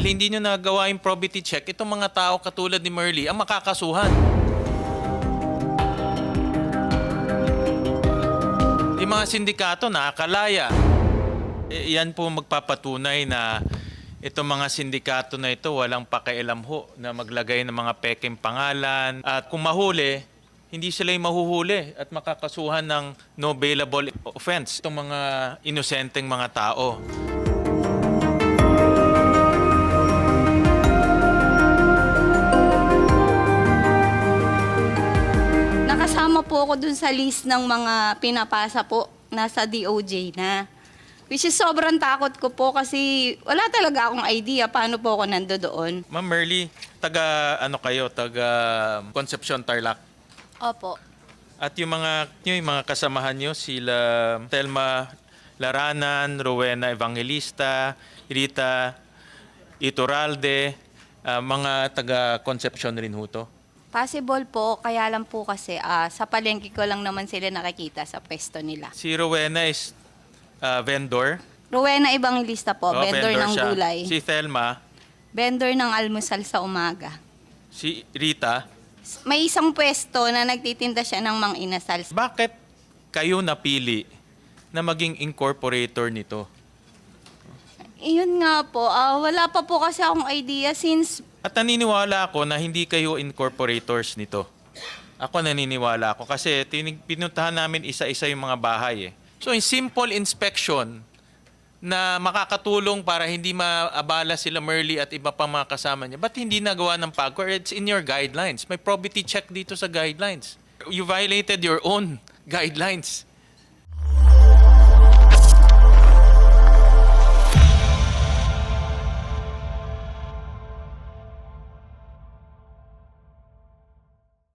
Dahil hindi nyo nagawa yung probity check, itong mga tao katulad ni Merly ang makakasuhan. Yung mga sindikato nakakalaya. Eh, yan po magpapatunay na itong mga sindikato na ito walang pakialam ho na maglagay ng mga peking pangalan. At kung mahuli, hindi sila yung mahuhuli at makakasuhan ng no bailable offense. Itong mga inosenteng mga tao. Nakasama po ako dun sa list ng mga pinapasa po nasa DOJ na. Which is sobrang takot ko po kasi wala talaga akong idea paano po ako nando doon. Ma'am Merly, taga ano kayo, taga Concepcion Tarlac. Opo. At yung mga yung mga kasamahan nyo sila Telma Laranan, Rowena Evangelista, Rita Ituralde, ah, mga taga Concepcion rin ho to. Possible po, kaya lang po kasi ah, sa palengke ko lang naman sila nakikita sa pwesto nila. Si Rowena is ah, vendor. Rowena Evangelista po, Oh, vendor, ng siya. gulay. Si Thelma, Vendor ng almusal sa umaga. si Rita. May isang pwesto na nagtitinda siya ng mang inasal. Bakit kayo napili na maging incorporator nito? Iyon nga po, ah, wala pa po kasi akong idea since At naniniwala ako na hindi kayo incorporators nito. Ako naniniwala ako kasi tinig, pinuntahan namin isa-isa yung mga bahay eh. So in simple inspection na makakatulong para hindi maabala sila Merly at iba pang mga kasama niya, ba't hindi nagawa ng PAGCOR? It's in your guidelines. May probity check dito sa guidelines. You violated your own guidelines.